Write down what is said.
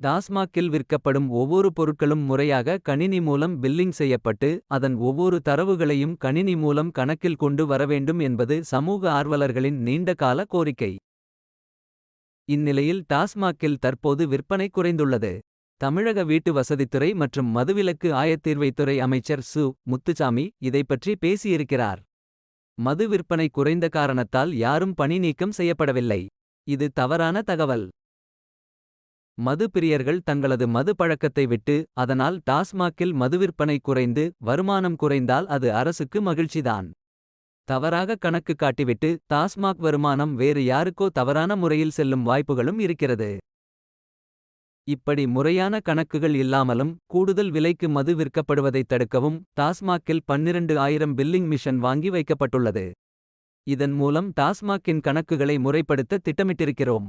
டாஸ்மாக்கில் விற்கப்படும் ஒவ்வொரு பொருட்களும் முறையாக கணினி மூலம் பில்லிங் செய்யப்பட்டு. அதன் ஒவ்வொரு தரவுகளையும் கணினி மூலம் கணக்கில் கொண்டு வரவேண்டும் என்பது சமூக ஆர்வலர்களின் நீண்ட கால கோரிக்கை. இந்நிலையில் டாஸ்மாக்கில் தற்போது விற்பனை குறைந்துள்ளது. தமிழக வீட்டு வசதித்துறை மற்றும் மதுவிலக்கு ஆயத்தீர்வைத்துறை அமைச்சர் சு. முத்துசாமி இதைப்பற்றி பேசியிருக்கிறார். மது விற்பனை குறைந்த காரணத்தால் யாரும் பணி நீக்கம் செய்யப்படவில்லை. இது தவறான தகவல். மது பிரியர்கள் தங்களது மது பழக்கத்தை விட்டு. அதனால் டாஸ்மாக்கில் மதுவிற்பனை குறைந்து. வருமானம் குறைந்தால் அது அரசுக்கு மகிழ்ச்சிதான். தவறாக கணக்கு காட்டிவிட்டு டாஸ்மாக் வருமானம் வேறு யாருக்கோ தவறான முறையில் செல்லும் வாய்ப்புகளும் இருக்கிறது. இப்படி முறையான கணக்குகள் இல்லாமலும். கூடுதல் விலைக்கு மது விற்கப்படுவதைத் தடுக்கவும். டாஸ்மாக்கில் 12 ஆயிரம் பில்லிங் மிஷன் வாங்கி வைக்கப்பட்டுள்ளது. இதன் மூலம் டாஸ்மாக்கின் கணக்குகளை முறைப்படுத்த திட்டமிட்டிருக்கிறோம்.